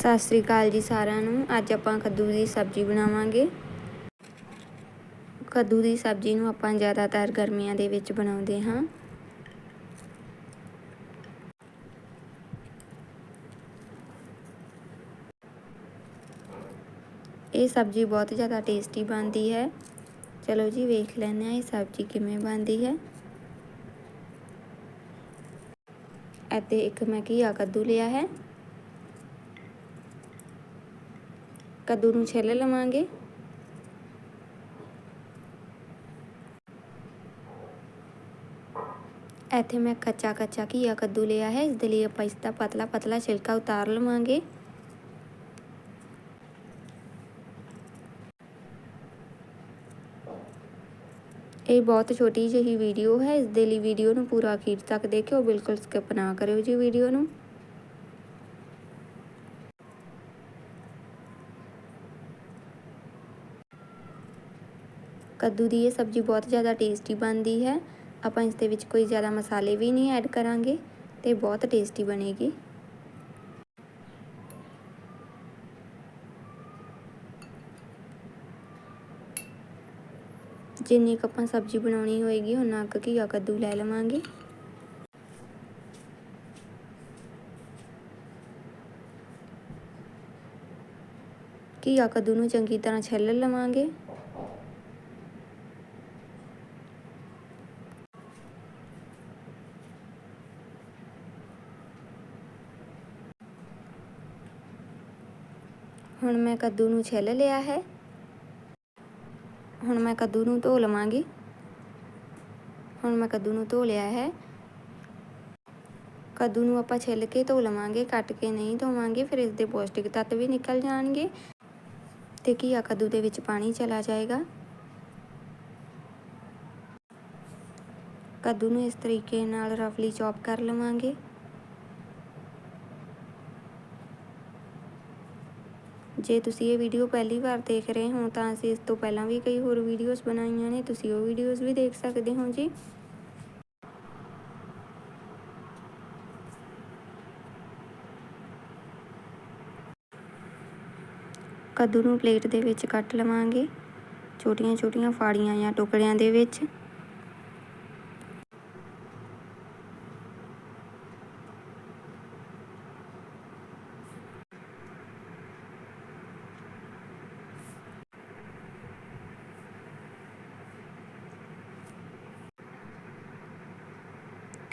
ਸਤਿ ਸ੍ਰੀ ਅਕਾਲ ਜੀ ਸਾਰਿਆਂ ਨੂੰ। ਅੱਜ ਆਪਾਂ ਕੱਦੂ ਦੀ ਸਬਜ਼ੀ ਬਣਾਵਾਂਗੇ। ਕੱਦੂ ਦੀ ਸਬਜ਼ੀ ਨੂੰ ਆਪਾਂ ਜ਼ਿਆਦਾਤਰ ਗਰਮੀਆਂ ਦੇ ਵਿੱਚ ਬਣਾਉਂਦੇ ਹਾਂ। ਇਹ ਸਬਜ਼ੀ ਬਹੁਤ ਜ਼ਿਆਦਾ ਟੇਸਟੀ ਬਣਦੀ ਹੈ। ਚਲੋ ਜੀ, ਵੇਖ ਲੈਂਦੇ ਹਾਂ ਇਹ ਸਬਜ਼ੀ ਕਿਵੇਂ ਬਣਦੀ ਹੈ। ਅਤੇ ਇੱਕ ਮੈਂ ਘੀਆ ਕੱਦੂ ਲਿਆ ਹੈ। ਕੱਦੂ ਨੂੰ ਛਿੱਲ ਲਵਾਂਗੇ ਇੱਥੇ ਮੈਂ ਕੱਚਾ ਕੱਚਾ ਘੀਆ ਕੱਦੂ ਲਿਆ ਹੈ ਇਸ ਦੇ ਲਈ ਆਪਾਂ ਇਸ ਦਾ ਪਤਲਾ ਪਤਲਾ ਛਿਲਕਾ ਉਤਾਰ ਲਵਾਂਗੇ ਇਹ ਬਹੁਤ ਛੋਟੀ ਜਿਹੀ ਵੀਡੀਓ ਹੈ ਇਸ ਦੇ ਲਈ ਵੀਡੀਓ ਨੂੰ ਪੂਰਾ ਅਖੀਰ ਤੱਕ ਦੇਖਿਓ ਬਿਲਕੁਲ ਸਕਿਪ ਨਾ ਕਰਿਓ ਜੀ ਵੀਡੀਓ ਨੂੰ ਕੱਦੂ ਦੀ ਇਹ ਸਬਜ਼ੀ ਬਹੁਤ ਜ਼ਿਆਦਾ ਟੇਸਟੀ ਬਣਦੀ ਹੈ। ਆਪਾਂ ਇਸ ਦੇ ਵਿੱਚ ਕੋਈ ਜ਼ਿਆਦਾ ਮਸਾਲੇ ਵੀ ਨਹੀਂ ਐਡ ਕਰਾਂਗੇ ਤੇ ਬਹੁਤ ਟੇਸਟੀ ਬਣੇਗੀ। ਜਿੰਨੀ ਕੁ ਆਪਾਂ ਸਬਜ਼ੀ ਬਣਾਉਣੀ ਹੋਏਗੀ ਉਹਨਾਂ ਕੁ ਘੀਆ ਕੱਦੂ ਲੈ ਲਵਾਂਗੇ। ਘੀਆ ਕੱਦੂ ਨੂੰ ਚੰਗੀ ਤਰ੍ਹਾਂ ਛਿੱਲ ਲਵਾਂਗੇ। ਹੁਣ ਮੈਂ ਕੱਦੂ ਨੂੰ ਛਿੱਲ ਲਿਆ ਹੈ। ਹੁਣ ਮੈਂ ਕੱਦੂ ਨੂੰ ਧੋ ਲਵਾਂਗੀ। ਹੁਣ ਮੈਂ ਕੱਦੂ ਨੂੰ ਧੋ ਲਿਆ ਹੈ। ਕੱਦੂ ਨੂੰ ਆਪਾਂ ਛਿੱਲ ਕੇ ਧੋ ਲਵਾਂਗੇ, ਕੱਟ ਕੇ ਨਹੀਂ ਧੋਵਾਂਗੇ, ਫਿਰ ਇਸ ਦੇ ਪੌਸ਼ਟਿਕ ਤੱਤ ਵੀ ਨਿਕਲ ਜਾਣਗੇ। ਤੇ ਘੀਆ ਕੱਦੂ ਦੇ ਵਿੱਚ ਪਾਣੀ ਚਲਾ ਜਾਏਗਾ। ਕੱਦੂ ਨੂੰ ਇਸ ਤਰੀਕੇ ਨਾਲ ਰਫਲੀ ਚੌਪ ਕਰ ਲਵਾਂਗੇ। ਜੇ ਤੁਸੀਂ ਇਹ ਵੀਡੀਓ ਪਹਿਲੀ ਵਾਰ ਦੇਖ ਰਹੇ ਹੋ ਤਾਂ ਅਸੀਂ ਇਸ ਤੋਂ ਪਹਿਲਾਂ ਵੀ ਕਈ ਹੋਰ ਵੀਡੀਓਜ਼ ਬਣਾਈਆਂ ਨੇ, ਤੁਸੀਂ ਉਹ ਵੀਡੀਓਜ਼ ਵੀ ਦੇਖ ਸਕਦੇ ਹੋ ਜੀ। ਕੱਦੂ ਨੂੰ ਪਲੇਟ ਦੇ ਵਿੱਚ ਕੱਟ ਲਵਾਂਗੇ ਛੋਟੀਆਂ ਛੋਟੀਆਂ ਫਾੜੀਆਂ ਜਾਂ ਟੁਕੜਿਆਂ ਦੇ ਵਿੱਚ।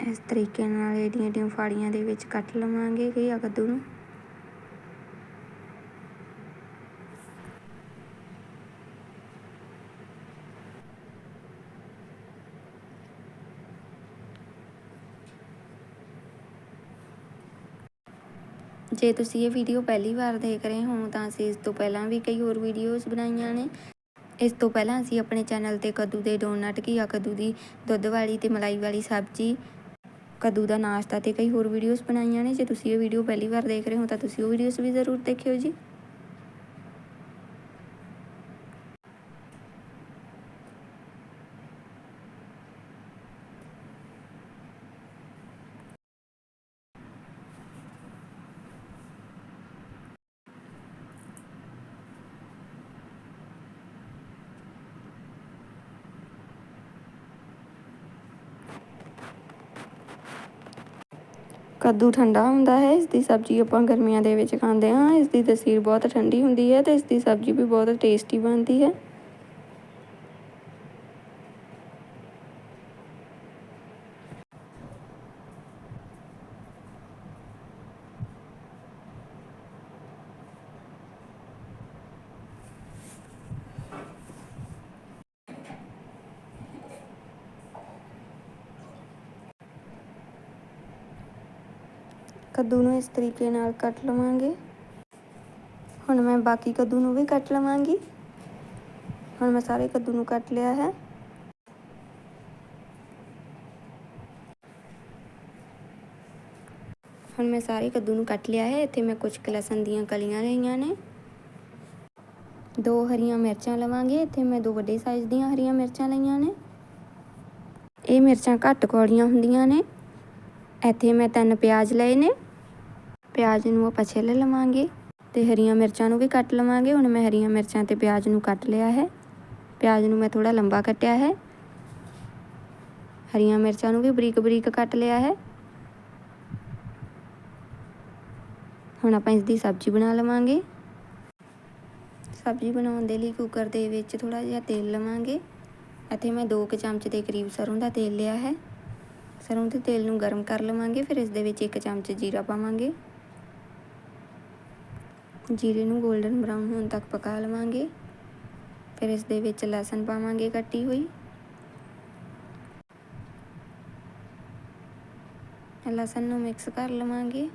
ਇਸ ਤਰੀਕੇ ਨਾਲ ਏਡੀਆਂ ਏਡੀਆਂ ਫਾੜੀਆਂ ਦੇ ਵਿੱਚ ਕੱਟ ਲਵਾਂਗੇ ਘੀਆ ਕੱਦੂ ਨੂੰ ਜੇ ਤੁਸੀਂ ਇਹ ਵੀਡੀਓ ਪਹਿਲੀ ਵਾਰ ਦੇਖ ਰਹੇ ਹੋ ਤਾਂ ਅਸੀਂ ਇਸ ਤੋਂ ਪਹਿਲਾਂ ਵੀ ਕਈ ਹੋਰ ਵੀਡੀਓਜ਼ ਬਣਾਈਆਂ ਨੇ। ਇਸ ਤੋਂ ਪਹਿਲਾਂ ਅਸੀਂ ਆਪਣੇ ਚੈਨਲ ਤੇ ਕੱਦੂ ਦੇ ਡੋਨਟ ਘੀਆ ਕੱਦੂ ਦੀ ਦੁੱਧ ਵਾਲੀ ਤੇ ਮਲਾਈ ਵਾਲੀ ਸਬਜ਼ੀ ਕੱਦੂ ਦਾ ਨਾਸ਼ਤਾ ਤੇ ਕਈ ਹੋਰ ਵੀਡੀਓਜ਼ ਬਣਾਈਆਂ ਨੇ। ਜੇ ਤੁਸੀਂ ਇਹ ਵੀਡੀਓ ਪਹਿਲੀ ਵਾਰ ਦੇਖ ਰਹੇ ਹੋ ਤਾਂ ਤੁਸੀਂ ਉਹ ਵੀਡੀਓਜ਼ ਵੀ ਜ਼ਰੂਰ ਦੇਖਿਓ ਜੀ। ਕੱਦੂ ਠੰਡਾ ਹੁੰਦਾ ਹੈ, ਇਸ ਦੀ ਸਬਜ਼ੀ ਆਪਾਂ ਗਰਮੀਆਂ ਦੇ ਵਿੱਚ ਖਾਂਦੇ ਹਾਂ, ਇਸ ਦੀ ਤਸੀਰ ਬਹੁਤ ਠੰਡੀ ਹੁੰਦੀ ਹੈ ਤੇ ਇਸ ਦੀ ਸਬਜ਼ੀ ਵੀ ਬਹੁਤ ਟੇਸਟੀ ਬਣਦੀ ਹੈ। ਕੱਦੂ ਨੂੰ ਇਸ ਤਰੀਕੇ ਨਾਲ ਕੱਟ ਲਵਾਂਗੇ। ਹੁਣ ਮੈਂ ਬਾਕੀ ਕੱਦੂ ਨੂੰ ਵੀ ਕੱਟ ਲਵਾਂਗੀ। ਹੁਣ ਮੈਂ ਸਾਰੇ ਕੱਦੂ ਨੂੰ ਕੱਟ ਲਿਆ ਹੈ। ਹੁਣ ਮੈਂ ਸਾਰੇ ਕੱਦੂ ਨੂੰ ਕੱਟ ਲਿਆ ਹੈ। ਇੱਥੇ ਮੈਂ ਕੁਝ ਲਸਣ ਦੀਆਂ ਕਲੀਆਂ ਲਈਆਂ ਨੇ। ਦੋ ਹਰੀਆਂ ਮਿਰਚਾਂ ਲਵਾਂਗੇ। ਇੱਥੇ ਮੈਂ ਦੋ ਵੱਡੇ ਸਾਈਜ਼ ਦੀਆਂ ਹਰੀਆਂ ਮਿਰਚਾਂ ਲਈਆਂ ਨੇ। ਇਹ ਮਿਰਚਾਂ ਘੱਟ ਕੌੜੀਆਂ ਹੁੰਦੀਆਂ ਨੇ। ਇੱਥੇ ਮੈਂ ਤਿੰਨ ਪਿਆਜ਼ ਲਏ ਨੇ। ਪਿਆਜ਼ ਨੂੰ ਆਪਾਂ ਛਿੱਲ ਲਵਾਂਗੇ ਤੇ ਹਰੀਆਂ ਮਿਰਚਾਂ ਨੂੰ ਵੀ ਕੱਟ ਲਵਾਂਗੇ। ਹੁਣ ਮੈਂ ਹਰੀਆਂ ਮਿਰਚਾਂ ਤੇ ਪਿਆਜ਼ ਨੂੰ ਕੱਟ ਲਿਆ ਹੈ। ਪਿਆਜ਼ ਨੂੰ ਮੈਂ ਥੋੜਾ ਲੰਬਾ ਕੱਟਿਆ ਹੈ। ਹਰੀਆਂ ਮਿਰਚਾਂ ਨੂੰ ਵੀ ਬਰੀਕ ਬਰੀਕ ਕੱਟ ਲਿਆ ਹੈ। ਹੁਣ ਆਪਾਂ ਇਸ ਦੀ ਸਬਜ਼ੀ ਬਣਾ ਲਵਾਂਗੇ। ਸਬਜ਼ੀ ਬਣਾਉਣ ਦੇ ਲਈ ਕੁੱਕਰ ਦੇ ਵਿੱਚ ਥੋੜਾ ਜਿਹਾ ਤੇਲ ਲਵਾਂਗੇ। ਇੱਥੇ ਮੈਂ 2 ਕੁ ਚਮਚ ਦੇ ਕਰੀਬ ਸਰੋਂ ਦਾ ਤੇਲ ਲਿਆ ਹੈ। ਸਰੋਂ ਦੇ ਤੇਲ ਨੂੰ ਗਰਮ ਕਰ ਲਵਾਂਗੇ, ਫਿਰ ਇਸ ਦੇ ਵਿੱਚ 1 ਚਮਚ ਜੀਰਾ ਪਾਵਾਂਗੇ। ਜੀਰੇ ਨੂੰ 골ਡਨ ਬਰਾਊਨ ਹੋਣ ਤੱਕ ਪਕਾ ਲਵਾਂਗੇ। ਫਿਰ ਇਸ ਦੇ ਵਿੱਚ ਲਸਣ ਪਾਵਾਂਗੇ ਕੱਟੀ ਹੋਈ। ਲਸਣ ਨੂੰ ਮਿਕਸ ਕਰ ਲਵਾਂਗੇ।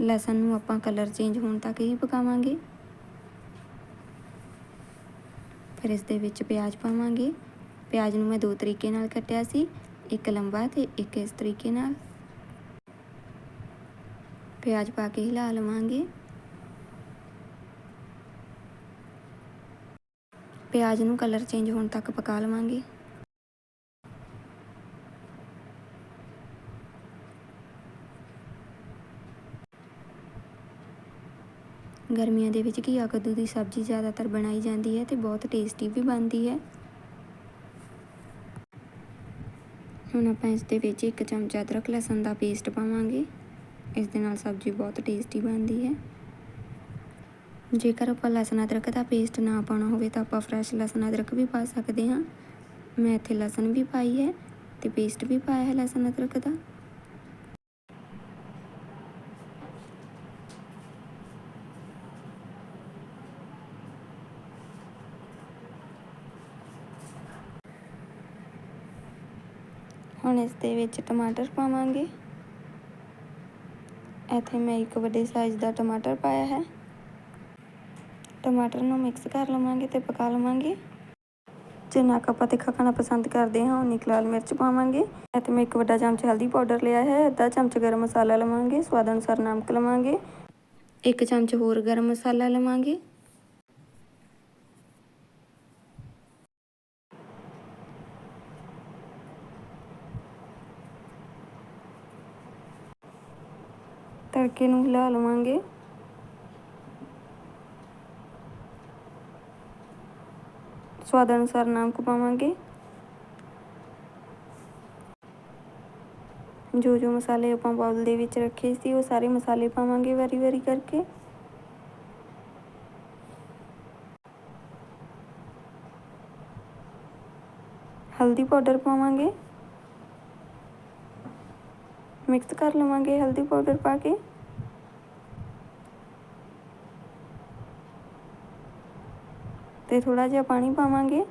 ਲਸਣ ਨੂੰ ਆਪਾਂ ਕਲਰ ਚੇਂਜ ਹੋਣ ਤੱਕ ਹੀ ਪਕਾਵਾਂਗੇ। ਫਿਰ ਇਸ ਦੇ ਵਿੱਚ ਪਿਆਜ਼ ਪਾਵਾਂਗੇ। ਪਿਆਜ਼ ਨੂੰ ਮੈਂ ਦੋ ਤਰੀਕੇ ਨਾਲ ਕੱਟਿਆ ਸੀ, ਇੱਕ ਲੰਬਾ ਤੇ ਇੱਕ ਇਸ ਤਰੀਕੇ ਨਾਲ। ਪਿਆਜ਼ ਪਾ ਕੇ ਹਿਲਾ ਲਵਾਂਗੇ। ਪਿਆਜ਼ ਨੂੰ ਕਲਰ ਚੇਂਜ ਹੋਣ ਤੱਕ ਪਕਾ ਲਵਾਂਗੇ। ਗਰਮੀਆਂ ਦੇ ਵਿੱਚ ਘੀਆ ਕੱਦੂ ਦੀ ਸਬਜ਼ੀ ਜ਼ਿਆਦਾਤਰ ਬਣਾਈ ਜਾਂਦੀ ਹੈ ਤੇ ਬਹੁਤ ਟੇਸਟੀ ਵੀ ਬਣਦੀ ਹੈ। ਹੁਣ ਆਪਾਂ ਇਸ ਦੇ ਵਿੱਚ ਇੱਕ ਚਮਚਾ ਅਦਰਕ ਲਸਣ ਦਾ ਪੇਸਟ ਪਾਵਾਂਗੇ। ਇਸ ਦੇ ਨਾਲ ਸਬਜ਼ੀ ਬਹੁਤ ਟੇਸਟੀ ਬਣਦੀ ਹੈ। ਜੇਕਰ ਆਪਾਂ ਲਸਣ ਅਦਰਕ ਦਾ ਪੇਸਟ ਨਾ ਪਾਉਣਾ ਹੋਵੇ ਤਾਂ ਆਪਾਂ ਫਰੈਸ਼ ਲਸਣ ਅਦਰਕ ਵੀ ਪਾ ਸਕਦੇ ਹਾਂ। ਮੈਂ ਇੱਥੇ ਲਸਣ ਵੀ ਪਾਈ ਹੈ ਤੇ ਪੇਸਟ ਵੀ ਪਾਇਆ ਹੈ ਲਸਣ ਅਦਰਕ ਦਾ। ਹੁਣ ਇਸ ਦੇ ਵਿੱਚ ਟਮਾਟਰ ਪਾਵਾਂਗੇ। ਇੱਥੇ ਮੈਂ ਇੱਕ ਵੱਡੇ ਸਾਈਜ਼ ਦਾ ਟਮਾਟਰ ਪਾਇਆ ਹੈ। ਟਮਾਟਰ ਨੂੰ ਮਿਕਸ ਕਰ ਲਵਾਂਗੇ ਤੇ ਪਕਾ ਲਵਾਂਗੇ। ਜਿੰਨਾ ਕੁ ਆਪਾਂ ਤਿੱਖਾ ਖਾਣਾ ਪਸੰਦ ਕਰਦੇ ਹਾਂ, ਉਨੀ ਕੁ ਲਾਲ ਮਿਰਚ ਪਾਵਾਂਗੇ। ਇੱਥੇ ਮੈਂ ਇੱਕ ਵੱਡਾ ਚਮਚ ਹਲਦੀ ਪਾਊਡਰ ਲਿਆ ਹੈ, ਅੱਧਾ ਚਮਚ ਗਰਮ ਮਸਾਲਾ ਲਵਾਂਗੇ, ਸਵਾਦ ਅਨੁਸਾਰ ਨਮਕ ਲਵਾਂਗੇ। ਇੱਕ ਚਮਚ ਹੋਰ ਗਰਮ ਮਸਾਲਾ ਲਵਾਂਗੇ। ਤੜਕੇ ਨੂੰ ਹਿਲਾ ਲਵਾਂਗੇ। ਸਵਾਦ ਅਨੁਸਾਰ ਨਮਕ ਪਾਵਾਂਗੇ ਜੋ ਜੋ ਮਸਾਲੇ ਆਪਾਂ ਬਾਉਲ ਦੇ ਵਿੱਚ ਰੱਖੇ ਸੀ, ਉਹ ਸਾਰੇ ਮਸਾਲੇ ਪਾਵਾਂਗੇ ਵਾਰੀ ਵਾਰੀ ਕਰਕੇ। ਹਲਦੀ ਪਾਊਡਰ ਪਾਵਾਂਗੇ। ਮਿਕਸ ਕਰ ਲਵਾਂਗੇ ਹਲਦੀ ਪਾਊਡਰ ਪਾ ਕੇ। ਤੇ ਥੋੜਾ ਜਿਹਾ ਪਾਣੀ ਪਾਵਾਂਗੇ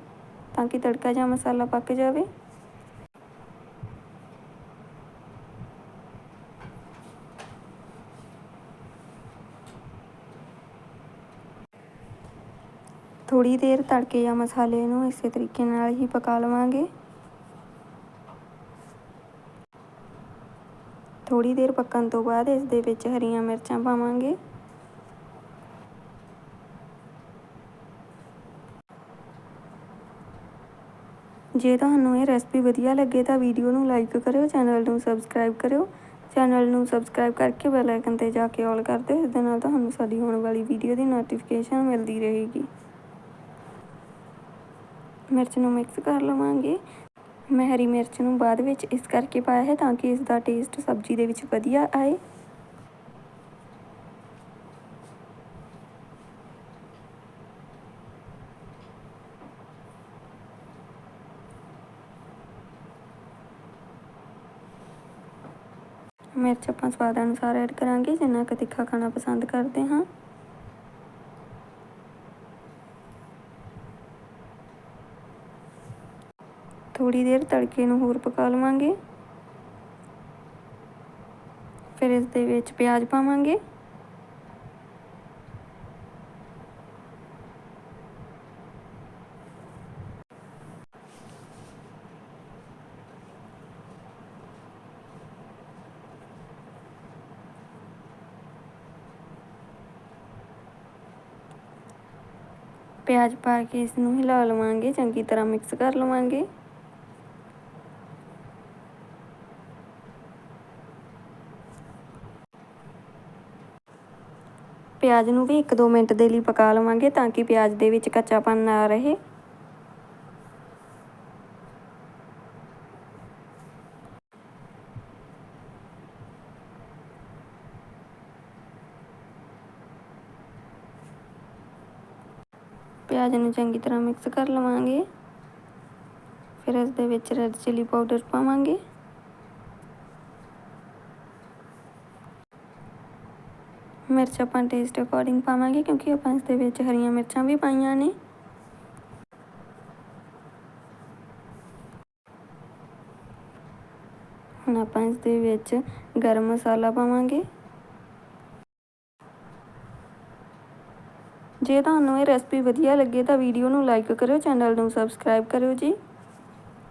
ਤਾਂ ਕਿ ਤੜਕਾ ਜਾਂ ਮਸਾਲਾ ਪੱਕ ਜਾਵੇ। ਥੋੜੀ ਦੇਰ ਤੜਕੇ ਜਾਂ ਮਸਾਲੇ ਨੂੰ ਇਸੇ ਤਰੀਕੇ ਨਾਲ ਹੀ ਪਕਾ ਲਵਾਂਗੇ। ਥੋੜੀ ਦੇਰ ਪੱਕਣ ਤੋਂ ਬਾਅਦ ਇਸ ਦੇ ਵਿੱਚ ਹਰੀਆਂ ਮਿਰਚਾਂ ਪਾਵਾਂਗੇ। ਜੇ ਤੁਹਾਨੂੰ ਇਹ ਰੈਸਪੀ ਵਧੀਆ ਲੱਗੇ ਤਾਂ ਵੀਡੀਓ ਨੂੰ ਲਾਈਕ ਕਰਿਓ ਚੈਨਲ ਨੂੰ ਸਬਸਕ੍ਰਾਈਬ ਕਰਿਓ। ਚੈਨਲ ਨੂੰ ਸਬਸਕ੍ਰਾਈਬ ਕਰਕੇ ਬੈਲ ਆਈਕਨ ਤੇ ਜਾ ਕੇ ਆਲ ਕਰ ਦਿਓ ਇਸ ਦੇ ਨਾਲ ਤੁਹਾਨੂੰ ਸਾਡੀ ਹੋਣ ਵਾਲੀ ਵੀਡੀਓ ਦੀ ਨੋਟੀਫਿਕੇਸ਼ਨ ਮਿਲਦੀ ਰਹੇਗੀ। ਮਿਰਚ ਨੂੰ ਮਿਕਸ ਕਰ ਲਵਾਂਗੇ। ਮੈਂ ਹਰੀ ਮਿਰਚ ਨੂੰ ਬਾਅਦ ਵਿੱਚ ਇਸ ਕਰਕੇ ਪਾਇਆ ਹੈ ਤਾਂ ਕਿ ਇਸ ਦਾ ਟੇਸਟ ਸਬਜ਼ੀ ਦੇ ਵਿੱਚ ਵਧੀਆ ਆਏ। ਮਿਰਚ ਆਪਾਂ ਸਵਾਦ ਅਨੁਸਾਰ ਐਡ ਕਰਾਂਗੇ, ਜਿੰਨਾ ਕੁ ਤਿੱਖਾ ਖਾਣਾ ਪਸੰਦ ਕਰਦੇ ਹਾਂ। ਥੋੜੀ ਦੇਰ ਤੜਕੇ ਨੂੰ ਹੋਰ ਪਕਾ ਲਵਾਂਗੇ। ਫਿਰ ਇਸ ਦੇ ਵਿੱਚ ਪਿਆਜ਼ ਪਾਵਾਂਗੇ। ਪਿਆਜ਼ ਪਾ ਕੇ ਇਸ ਨੂੰ ਹਿਲਾ ਲਵਾਂਗੇ, ਚੰਗੀ ਤਰ੍ਹਾਂ ਮਿਕਸ ਕਰ ਲਵਾਂਗੇ। ਪਿਆਜ਼ ਨੂੰ ਵੀ 1-2 ਮਿੰਟ ਦੇ ਲਈ ਪਕਾ ਲਵਾਂਗੇ ਤਾਂ ਕਿ ਪਿਆਜ਼ ਦੇ ਵਿੱਚ ਕੱਚਾਪਨ ਨਾ ਰਹੇ। ਪਿਆਜ਼ ਨੂੰ ਚੰਗੀ ਤਰ੍ਹਾਂ ਮਿਕਸ ਕਰ ਲਵਾਂਗੇ। ਫਿਰ ਇਸ ਦੇ ਵਿੱਚ ਰੈੱਡ ਚਿਲੀ ਪਾਊਡਰ ਪਾਵਾਂਗੇ। ਮਿਰਚ ਆਪਾਂ ਟੇਸਟ ਅਕੋਰਡਿੰਗ ਪਾਵਾਂਗੇ ਕਿਉਂਕਿ ਆਪਾਂ ਇਸ ਦੇ ਵਿੱਚ ਹਰੀਆਂ ਮਿਰਚਾਂ ਵੀ ਪਾਈਆਂ ਨੇ। ਹੁਣ ਆਪਾਂ ਇਸ ਦੇ ਵਿੱਚ ਗਰਮ ਮਸਾਲਾ ਪਾਵਾਂਗੇ। ਜੇ ਤੁਹਾਨੂੰ ਇਹ ਰੈਸਪੀ ਵਧੀਆ ਲੱਗੇ ਤਾਂ ਵੀਡੀਓ ਨੂੰ ਲਾਈਕ ਕਰਿਓ ਚੈਨਲ ਨੂੰ ਸਬਸਕ੍ਰਾਈਬ ਕਰਿਓ ਜੀ।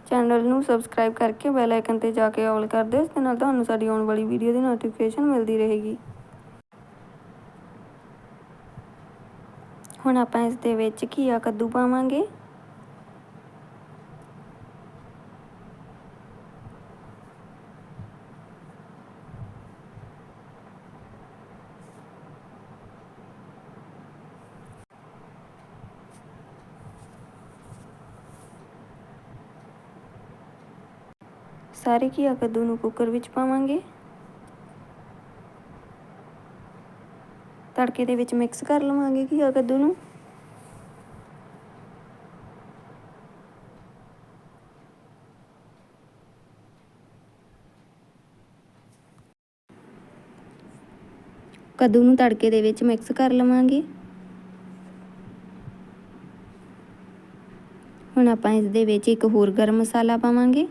ਚੈਨਲ ਨੂੰ ਸਬਸਕ੍ਰਾਈਬ ਕਰਕੇ ਬੈਲ ਆਈਕਨ ਤੇ ਜਾ ਕੇ ਆਲ ਕਰ ਦਿਓ, ਇਸ ਦੇ ਨਾਲ ਤੁਹਾਨੂੰ ਸਾਡੀ ਆਉਣ ਵਾਲੀ ਵੀਡੀਓ ਦੀ ਨੋਟੀਫਿਕੇਸ਼ਨ ਮਿਲਦੀ ਰਹੇਗੀ। ਹੁਣ ਆਪਾਂ ਇਸ ਦੇ ਵਿੱਚ ਘੀਆ ਕੱਦੂ ਪਾਵਾਂਗੇ। ਸਾਰੇ ਘੀਆ ਕੱਦੂ ਨੂੰ ਕੁੱਕਰ ਵਿੱਚ ਪਾਵਾਂਗੇ? ਤੜਕੇ ਦੇ ਵਿੱਚ ਮਿਕਸ ਕਰ ਲਵਾਂਗੇ ਘੀਆ ਕੱਦੂ ਨੂੰ? ਕੱਦੂ ਨੂੰ ਤੜਕੇ ਦੇ ਵਿੱਚ ਮਿਕਸ ਕਰ ਲਵਾਂਗੇ। ਹੁਣ ਆਪਾਂ ਇਸ ਦੇ ਵਿੱਚ ਇੱਕ ਹੋਰ ਗਰਮ ਮਸਾਲਾ ਪਾਵਾਂਗੇ।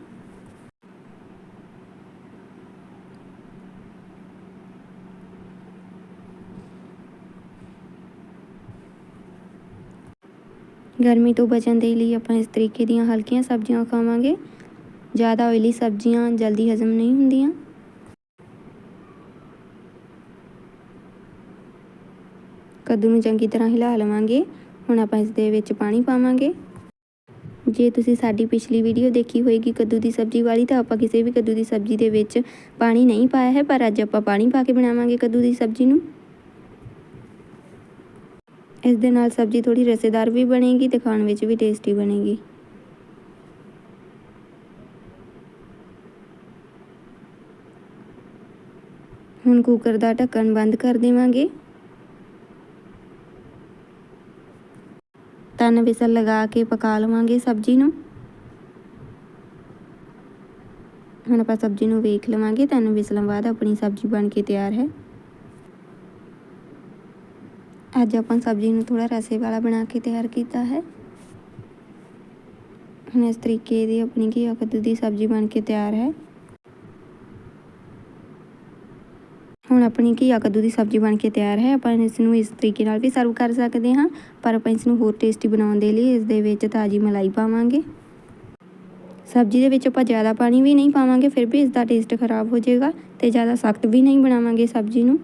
ਗਰਮੀ ਤੋਂ ਬਚਣ ਦੇ ਲਈ ਆਪਾਂ ਇਸ ਤਰੀਕੇ ਦੀਆਂ ਹਲਕੀਆਂ ਸਬਜ਼ੀਆਂ ਖਾਵਾਂਗੇ। ਜ਼ਿਆਦਾ ਆਇਲੀ ਸਬਜ਼ੀਆਂ ਜਲਦੀ ਹਜ਼ਮ ਨਹੀਂ ਹੁੰਦੀਆਂ। ਕੱਦੂ ਨੂੰ ਚੰਗੀ ਤਰ੍ਹਾਂ ਹਿਲਾ ਲਵਾਂਗੇ। ਹੁਣ ਆਪਾਂ ਇਸ ਦੇ ਵਿੱਚ ਪਾਣੀ ਪਾਵਾਂਗੇ। ਜੇ ਤੁਸੀਂ ਸਾਡੀ ਪਿਛਲੀ ਵੀਡੀਓ ਦੇਖੀ ਹੋਏਗੀ ਕੱਦੂ ਦੀ ਸਬਜ਼ੀ ਵਾਲੀ, ਤਾਂ ਆਪਾਂ ਕਿਸੇ ਵੀ ਕੱਦੂ ਦੀ ਸਬਜ਼ੀ ਦੇ ਵਿੱਚ ਪਾਣੀ ਨਹੀਂ ਪਾਇਆ ਹੈ, ਪਰ ਅੱਜ ਆਪਾਂ ਪਾਣੀ ਪਾ ਕੇ ਬਣਾਵਾਂਗੇ ਕੱਦੂ ਦੀ ਸਬਜ਼ੀ ਨੂੰ। ਇਸ ਦੇ ਨਾਲ ਸਬਜ਼ੀ ਥੋੜੀ ਰਸੇਦਾਰ ਵੀ ਬਣੇਗੀ ਤੇ ਖਾਣ ਵਿੱਚ ਵੀ ਟੇਸਟੀ ਬਣੇਗੀ। ਹੁਣ ਕੁੱਕਰ ਦਾ ਢੱਕਣ ਬੰਦ ਕਰ ਦੇਵਾਂਗੇ। ਤਨ ਵਿਸਲ ਲਗਾ ਕੇ ਪਕਾ ਲਵਾਂਗੇ ਸਬਜ਼ੀ ਨੂੰ। ਹੁਣ ਆਪਾਂ ਸਬਜ਼ੀ ਨੂੰ ਵੇਖ ਲਵਾਂਗੇ। ਤਿੰਨ ਵਿਸਲਾਂ ਬਾਅਦ ਆਪਣੀ ਸਬਜ਼ੀ ਬਣ ਕੇ ਤਿਆਰ ਹੈ। ਅੱਜ ਆਪਾਂ ਸਬਜ਼ੀ ਨੂੰ ਥੋੜਾ ਰਸੇ ਵਾਲਾ ਬਣਾ ਕੇ ਤਿਆਰ ਕੀਤਾ ਹੈ। ਹੁਣ ਇਸ ਤਰੀਕੇ ਦੀ ਆਪਣੀ ਘੀਆ ਕੱਦੂ ਦੀ ਸਬਜ਼ੀ ਬਣ ਕੇ ਤਿਆਰ ਹੈ। ਹੁਣ ਆਪਣੀ ਘੀਆ ਕੱਦੂ ਦੀ ਸਬਜ਼ੀ ਬਣ ਕੇ ਤਿਆਰ ਹੈ। ਆਪਾਂ ਇਸ ਨੂੰ ਇਸ ਤਰੀਕੇ ਨਾਲ ਵੀ ਸਰਵ ਕਰ ਸਕਦੇ ਹਾਂ, ਪਰ ਆਪਾਂ ਇਸ ਨੂੰ ਹੋਰ ਟੇਸਟੀ ਬਣਾਉਣ ਦੇ ਲਈ ਇਸ ਦੇ ਵਿੱਚ ਤਾਜੀ ਮਲਾਈ ਪਾਵਾਂਗੇ। ਸਬਜ਼ੀ ਦੇ ਵਿੱਚ ਆਪਾਂ ਜ਼ਿਆਦਾ ਪਾਣੀ ਵੀ ਨਹੀਂ ਪਾਵਾਂਗੇ, ਫਿਰ ਵੀ ਇਸ ਦਾ ਟੇਸਟ ਖਰਾਬ ਹੋ ਜਾਏਗਾ ਤੇ ਜ਼ਿਆਦਾ ਸਖਤ ਵੀ ਨਹੀਂ ਬਣਾਵਾਂਗੇ ਸਬਜ਼ੀ ਨੂੰ।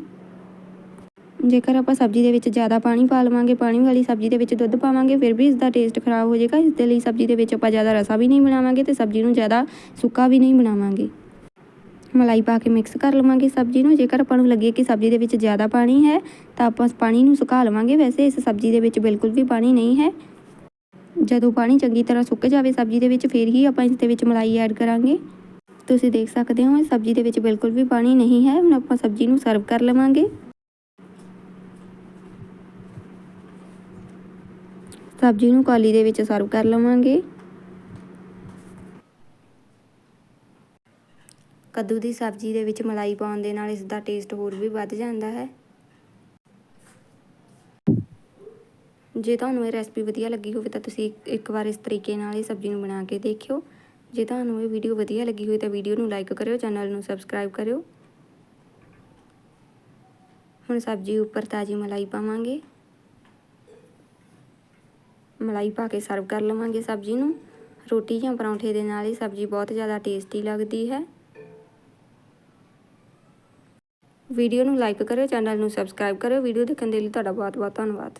ਜੇਕਰ ਆਪਾਂ ਸਬਜ਼ੀ ਦੇ ਵਿੱਚ ਜ਼ਿਆਦਾ ਪਾਣੀ ਪਾ ਲਵਾਂਗੇ, ਪਾਣੀ ਵਾਲੀ ਸਬਜ਼ੀ ਦੇ ਵਿੱਚ ਦੁੱਧ ਪਾਵਾਂਗੇ, ਫਿਰ ਵੀ ਇਸ ਦਾ ਟੇਸਟ ਖਰਾਬ ਹੋ ਜਾਏਗਾ। ਇਸ ਦੇ ਲਈ ਸਬਜ਼ੀ ਦੇ ਵਿੱਚ ਆਪਾਂ ਜ਼ਿਆਦਾ ਰਸਾ ਵੀ ਨਹੀਂ ਬਣਾਵਾਂਗੇ ਤੇ ਸਬਜ਼ੀ ਨੂੰ ਜ਼ਿਆਦਾ ਸੁੱਕਾ ਵੀ ਨਹੀਂ ਬਣਾਵਾਂਗੇ। ਮਲਾਈ ਪਾ ਕੇ ਮਿਕਸ ਕਰ ਲਵਾਂਗੇ ਸਬਜ਼ੀ ਨੂੰ। ਜੇਕਰ ਆਪਾਂ ਨੂੰ ਲੱਗੇ ਕਿ ਸਬਜ਼ੀ ਦੇ ਵਿੱਚ ਜ਼ਿਆਦਾ ਪਾਣੀ ਹੈ, ਤਾਂ ਆਪਾਂ ਪਾਣੀ ਨੂੰ ਸੁਕਾ ਲਵਾਂਗੇ। ਵੈਸੇ ਇਸ ਸਬਜ਼ੀ ਦੇ ਵਿੱਚ ਬਿਲਕੁਲ ਵੀ ਪਾਣੀ ਨਹੀਂ ਹੈ। ਜਦੋਂ ਪਾਣੀ ਚੰਗੀ ਤਰ੍ਹਾਂ ਸੁੱਕ ਜਾਵੇ ਸਬਜ਼ੀ ਦੇ ਵਿੱਚ, ਫਿਰ ਹੀ ਆਪਾਂ ਇਸ ਦੇ ਵਿੱਚ ਮਲਾਈ ਐਡ ਕਰਾਂਗੇ। ਤੁਸੀਂ ਦੇਖ ਸਕਦੇ ਹੋ, ਇਸ ਸਬਜ਼ੀ ਦੇ ਵਿੱਚ ਬਿਲਕੁਲ ਵੀ ਪਾਣੀ ਨਹੀਂ ਹੈ। ਹੁਣ ਆਪਾਂ ਸਬਜ਼ੀ ਨੂੰ ਸਰਵ ਕਰ ਲਵਾਂਗੇ। ਸਬਜ਼ੀ ਨੂੰ ਕੌਲੀ ਦੇ ਵਿੱਚ ਸਰਵ ਕਰ ਲਵਾਂਗੇ। ਕੱਦੂ ਦੀ ਸਬਜ਼ੀ ਦੇ ਵਿੱਚ ਮਲਾਈ ਪਾਉਣ ਦੇ ਨਾਲ ਇਸ ਦਾ ਟੇਸਟ ਹੋਰ ਵੀ ਵੱਧ ਜਾਂਦਾ ਹੈ। ਜੇ ਤੁਹਾਨੂੰ ਇਹ ਰੈਸਪੀ ਵਧੀਆ ਲੱਗੀ ਹੋਵੇ ਤਾਂ ਤੁਸੀਂ ਇੱਕ ਵਾਰ ਇਸ ਤਰੀਕੇ ਨਾਲ ਇਹ ਸਬਜ਼ੀ ਨੂੰ ਬਣਾ ਕੇ ਦੇਖਿਓ। ਜੇ ਤੁਹਾਨੂੰ ਇਹ ਵੀਡੀਓ ਵਧੀਆ ਲੱਗੀ ਹੋਵੇ ਤਾਂ ਵੀਡੀਓ ਨੂੰ ਲਾਈਕ ਕਰਿਓ, ਚੈਨਲ ਨੂੰ ਸਬਸਕ੍ਰਾਈਬ ਕਰਿਓ। ਹੁਣ ਸਬਜ਼ੀ ਉੱਪਰ ਤਾਜੀ ਮਲਾਈ ਪਾਵਾਂਗੇ। ਮਲਾਈ ਪਾ ਕੇ ਸਰਵ ਕਰ ਲਵਾਂਗੇ ਸਬਜ਼ੀ ਨੂੰ। ਰੋਟੀ ਜਾਂ ਪਰੌਂਠੇ ਦੇ ਨਾਲ ਇਹ ਸਬਜ਼ੀ ਬਹੁਤ ਜ਼ਿਆਦਾ ਟੇਸਟੀ ਲੱਗਦੀ ਹੈ। ਵੀਡੀਓ ਨੂੰ ਲਾਈਕ ਕਰਿਓ ਚੈਨਲ ਨੂੰ ਸਬਸਕ੍ਰਾਈਬ ਕਰਿਓ। ਵੀਡੀਓ ਦੇਖਣ ਦੇ ਲਈ ਤੁਹਾਡਾ ਬਹੁਤ ਬਹੁਤ ਧੰਨਵਾਦ।